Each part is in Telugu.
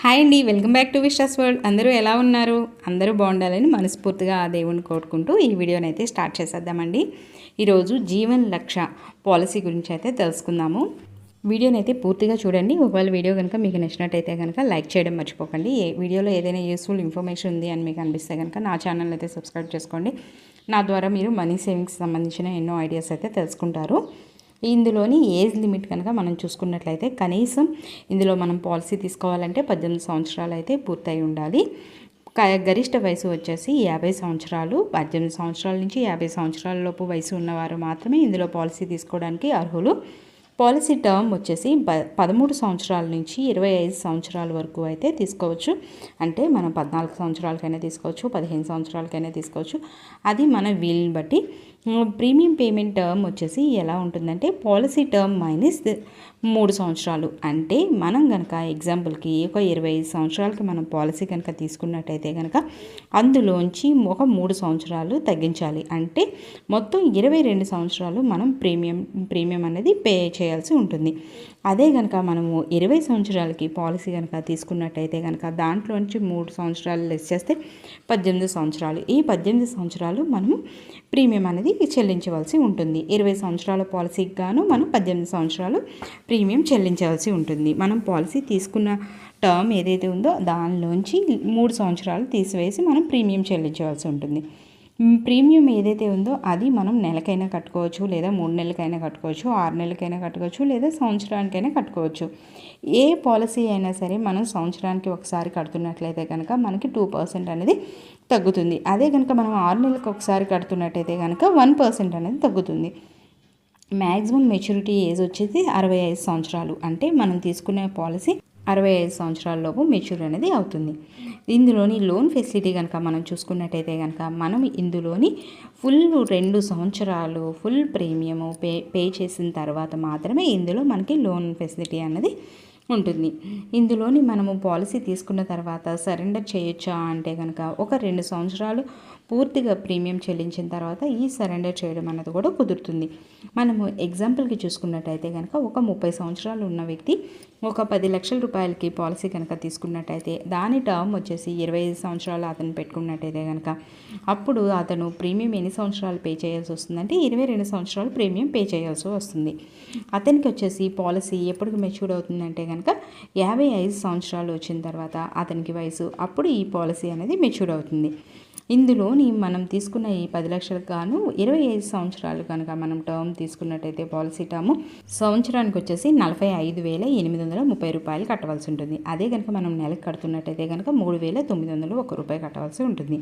హాయ్ అండి welcome back to Vishwas world. అందరూ ఎలా ఉన్నారు? అందరూ బాగుండాలని మనస్ఫూర్తిగా ఆ దేవుణ్ణి కోరుకుంటూ ఈ వీడియోని అయితే స్టార్ట్ చేసేద్దామండి. ఈరోజు జీవన్ లక్ష పాలసీ గురించి అయితే తెలుసుకుందాము. వీడియోని అయితే పూర్తిగా చూడండి. ఒకవేళ వీడియో కనుక మీకు నచ్చినట్టయితే కనుక లైక్ చేయడం మర్చిపోకండి. ఏ వీడియోలో ఏదైనా యూస్ఫుల్ ఇన్ఫర్మేషన్ ఉంది అని మీకు అనిపిస్తే కనుక నా ఛానల్ అయితే సబ్స్క్రైబ్ చేసుకోండి. నా ద్వారా మీరు మనీ సేవింగ్స్ సంబంధించిన ఎన్నో ఐడియాస్ అయితే తెలుసుకుంటారు. ఇందులోని ఏజ్ లిమిట్ కనుక మనం చూసుకున్నట్లయితే కనీసం ఇందులో మనం పాలసీ తీసుకోవాలంటే పద్దెనిమిది సంవత్సరాలు అయితే పూర్తయి ఉండాలి. గరిష్ట వయసు వచ్చేసి యాభై సంవత్సరాలు. పద్దెనిమిది సంవత్సరాల నుంచి యాభై సంవత్సరాల లోపు వయసు ఉన్నవారు మాత్రమే ఇందులో పాలసీ తీసుకోవడానికి అర్హులు. పాలసీ టర్మ్ వచ్చేసి ప పదమూడు సంవత్సరాల నుంచి ఇరవై ఐదు సంవత్సరాల వరకు అయితే తీసుకోవచ్చు. అంటే మనం పద్నాలుగు సంవత్సరాలకైనా తీసుకోవచ్చు పదిహేను సంవత్సరాలకైనా తీసుకోవచ్చు. అది మన వీలుని బట్టి ప్రీమియం పేమెంట్ టర్మ్ వచ్చేసి ఎలా ఉంటుందంటే పాలసీ టర్మ్ మైనస్ మూడు సంవత్సరాలు. అంటే మనం కనుక ఎగ్జాంపుల్కి ఒక ఇరవై ఐదు సంవత్సరాలకి మనం పాలసీ కనుక తీసుకున్నట్టయితే కనుక అందులోంచి ఒక మూడు సంవత్సరాలు తగ్గించాలి. అంటే మొత్తం ఇరవై రెండు సంవత్సరాలు మనం ప్రీమియం ప్రీమియం అనేది పే చేయాల్సి ఉంటుంది. అదే కనుక మనము ఇరవై సంవత్సరాలకి పాలసీ కనుక తీసుకున్నట్టయితే కనుక దాంట్లోంచి మూడు సంవత్సరాలు లెస్ చేస్తే పద్దెనిమిది సంవత్సరాలు. ఈ పద్దెనిమిది సంవత్సరాలు మనము ప్రీమియం అనేది చెల్లించవలసి ఉంటుంది. ఇరవై సంవత్సరాల పాలసీకి గాను మనం పద్దెనిమిది సంవత్సరాలు ప్రీమియం చెల్లించవలసి ఉంటుంది. మనం పాలసీ తీసుకున్న టర్మ్ ఏదైతే ఉందో దానిలోంచి మూడు సంవత్సరాలు తీసివేసి మనం ప్రీమియం చెల్లించవలసి ఉంటుంది. ప్రీమియం ఏదైతే ఉందో అది మనం నెలకైనా కట్టుకోవచ్చు లేదా మూడు నెలలకైనా కట్టుకోవచ్చు ఆరు నెలలకైనా కట్టుకోవచ్చు లేదా సంవత్సరానికైనా కట్టుకోవచ్చు. ఏ పాలసీ అయినా సరే మనం సంవత్సరానికి ఒకసారి కడుతున్నట్లయితే కనుక మనకి టూ పర్సెంట్ అనేది తగ్గుతుంది. అదే కనుక మనం ఆరు నెలలకు ఒకసారి కడుతున్నట్టయితే కనుక వన్ పర్సెంట్ అనేది తగ్గుతుంది. మ్యాక్సిమం మెచ్యూరిటీ ఏజ్ వచ్చేసి అరవై ఐదు సంవత్సరాలు. అంటే మనం తీసుకునే పాలసీ అరవై ఐదు సంవత్సరాలలోపు మెచ్యూర్ అనేది అవుతుంది. ఇందులోని లోన్ ఫెసిలిటీ కనుక మనం చూసుకున్నట్టయితే కనుక మనం ఇందులోని ఫుల్ రెండు సంవత్సరాలు ఫుల్ ప్రీమియము పే పే చేసిన తర్వాత మాత్రమే ఇందులో మనకి లోన్ ఫెసిలిటీ అనేది ఉంటుంది. ఇందులోని మనము పాలసీ తీసుకున్న తర్వాత సరెండర్ చేయొచ్చా అంటే కనుక ఒక రెండు సంవత్సరాలు పూర్తిగా ప్రీమియం చెల్లించిన తర్వాత ఈ సరెండర్ చేయడం అనేది కూడా కుదురుతుంది. మనము ఎగ్జాంపుల్కి చూసుకున్నట్టయితే కనుక ఒక ముప్పై సంవత్సరాలు ఉన్న వ్యక్తి ఒక పది లక్షల రూపాయలకి పాలసీ కనుక తీసుకున్నట్టయితే దాని టర్మ్ వచ్చేసి ఇరవై ఐదు సంవత్సరాలు అతను పెట్టుకున్నట్టయితే కనుక అప్పుడు అతను ప్రీమియం ఎన్ని సంవత్సరాలు పే చేయాల్సి వస్తుందంటే ఇరవై రెండు సంవత్సరాలు ప్రీమియం పే చేయాల్సి వస్తుంది. అతనికి వచ్చేసి పాలసీ ఎప్పటికి మెచ్యూర్ అవుతుందంటే కనుక యాభై ఐదు సంవత్సరాలు వచ్చిన తర్వాత అతనికి వయసు అప్పుడు ఈ పాలసీ అనేది మెచ్యూర్ అవుతుంది. ఇందులోని మనం తీసుకున్న ఈ పది లక్షలకు గాను ఇరవై ఐదు సంవత్సరాలు కనుక మనం టర్మ్ తీసుకున్నట్టయితే పాలసీ టర్మ్ సంవత్సరానికి వచ్చేసి నలభై ఐదు వేల ఎనిమిది వందల ముప్పై రూపాయలు కట్టవలసి ఉంటుంది. అదే కనుక మనం నెలకు కడుతున్నట్టయితే కనుక మూడు వేల తొమ్మిది వందలు ఒక రూపాయి కట్టవలసి ఉంటుంది.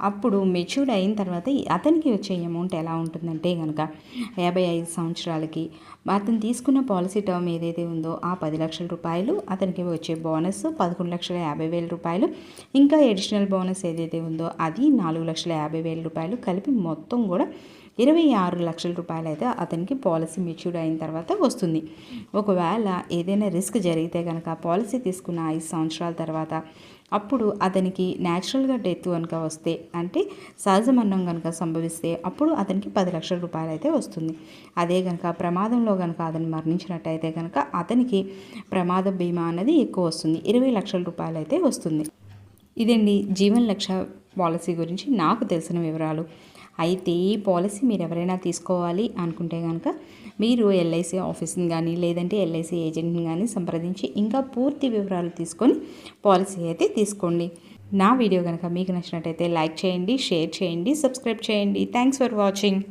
అప్పుడు మెచ్యూర్డ్ అయిన తర్వాత అతనికి వచ్చే అమౌంట్ ఎలా ఉంటుందంటే కనుక యాభై ఐదు సంవత్సరాలకి అతను తీసుకున్న పాలసీ టర్మ్ ఏదైతే ఉందో ఆ పది లక్షల రూపాయలు అతనికి వచ్చే బోనస్ పదకొండు లక్షల యాభై వేల రూపాయలు. ఇంకా ఎడిషనల్ బోనస్ ఏదైతే ఉందో అది నాలుగు లక్షల యాభై వేల రూపాయలు కలిపి మొత్తం కూడా ఇరవై ఆరు లక్షల రూపాయలు అయితే అతనికి పాలసీ మెచ్యూర్డ్ అయిన తర్వాత వస్తుంది. ఒకవేళ ఏదైనా రిస్క్ జరిగితే కనుక పాలసీ తీసుకున్న ఐదు సంవత్సరాల తర్వాత అప్పుడు అతనికి న్యాచురల్గా డెత్ కనుక వస్తే అంటే సహజ మరణం కనుక సంభవిస్తే అప్పుడు అతనికి పది లక్షల రూపాయలు అయితే వస్తుంది. అదే కనుక ప్రమాదంలో కనుక అతను మరణించినట్టయితే కనుక అతనికి ప్రమాద బీమా అనేది ఎక్కువ వస్తుంది. ఇరవై లక్షల రూపాయలు అయితే వస్తుంది. ఇదండి జీవన్ లక్ష పాలసీ గురించి నాకు తెలిసిన వివరాలు. అయితే ఈ పాలసీ మీరు ఎవరైనా తీసుకోవాలి అనుకుంటే కనుక మీరు ఎల్ఐసి ఆఫీస్ని కానీ లేదంటే ఎల్ఐసి ఏజెంట్ని కానీ సంప్రదించి ఇంకా పూర్తి వివరాలు తీసుకొని పాలసీ అయితే తీసుకోండి. నా వీడియో కనుక మీకు నచ్చినట్టయితే లైక్ చేయండి షేర్ చేయండి సబ్స్క్రైబ్ చేయండి. Thanks for watching.